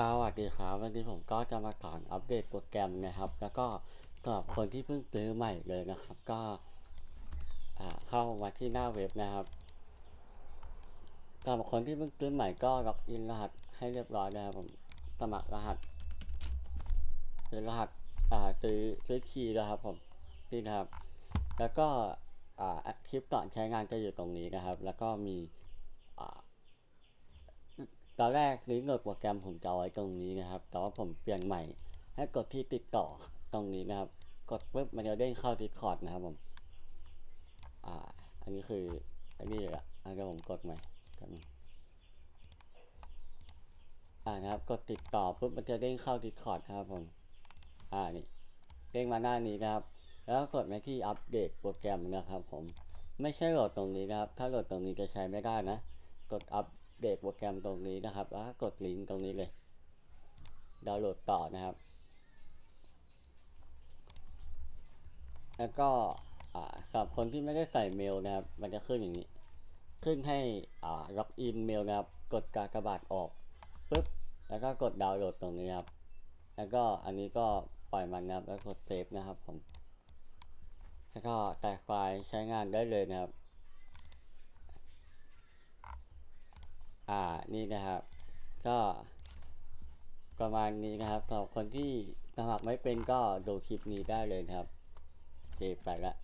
สวัสดีครับวันนี้ผมก็จะมาสอนอัปเดตโปรแกรมนะครับ แล้วก็สำหรับคนที่เพิ่งซื้อใหม่เลยนะครับ ก็เข้ามาที่หน้าเว็บนะครับสำหรับคนที่เพิ่งซื้อใหม่ก็ล็อกอินรหัสให้เรียบร้อยนะครับผมสมัครรหัสซื้อรหัสซื้อซื้อคีย์นะครับผมนี่นะครับ แล้วก็อ่าคลิปก่อนใช้งานจะอยู่ตรงนี้นะครับ แล้วก็มี ตอนแรกลิงก์โหลดโปรแกรมผมจะเอาไว้ตรงนี้นะครับ แต่ว่าผมเปลี่ยนใหม่ ให้กดที่ติดต่อตรงนี้นะครับ กดปุ๊บมันจะเด้งเข้า Discord นะครับผม อ่า อันนี้คือ อันนี้แหละอันนี้ผมกดใหม่กันอ่านะครับ กดติดต่อปุ๊บมันจะเด้งเข้า Discord ครับผม อ่านี่เด้งมาหน้านี้นะครับ แล้วก็กดไปที่อัปเดตโปรแกรมนะครับผม ไม่ใช่โหลดตรงนี้นะครับ ถ้าโหลดตรงนี้จะใช้ไม่ได้นะ กดอัป เดตโปรแกรมตรงนี้นะครับแล้วก็กดลิงก์ตรงนี้เลย ดาวน์โหลดต่อนะครับ แล้วก็สำหรับคนที่ไม่ได้ใส่เมลนะครับ มันจะขึ้นอย่างนี้ ขึ้นให้ล็อกอินเมลนะครับ กดกากบาทออกปุ๊บ แล้วก็กดดาวน์โหลดตรงนี้ครับ แล้วก็อันนี้ก็ปล่อยมันนะครับ แล้วกดเซฟนะครับผม แล้วก็แตกไฟล์ใช้งานได้เลยนะครับ อ่า นี่นะครับ ก็ประมาณนี้นะครับสำหรับคนที่สมัครไม่เป็นก็ดูคลิปนี้ได้เลยครับโอเคไปละ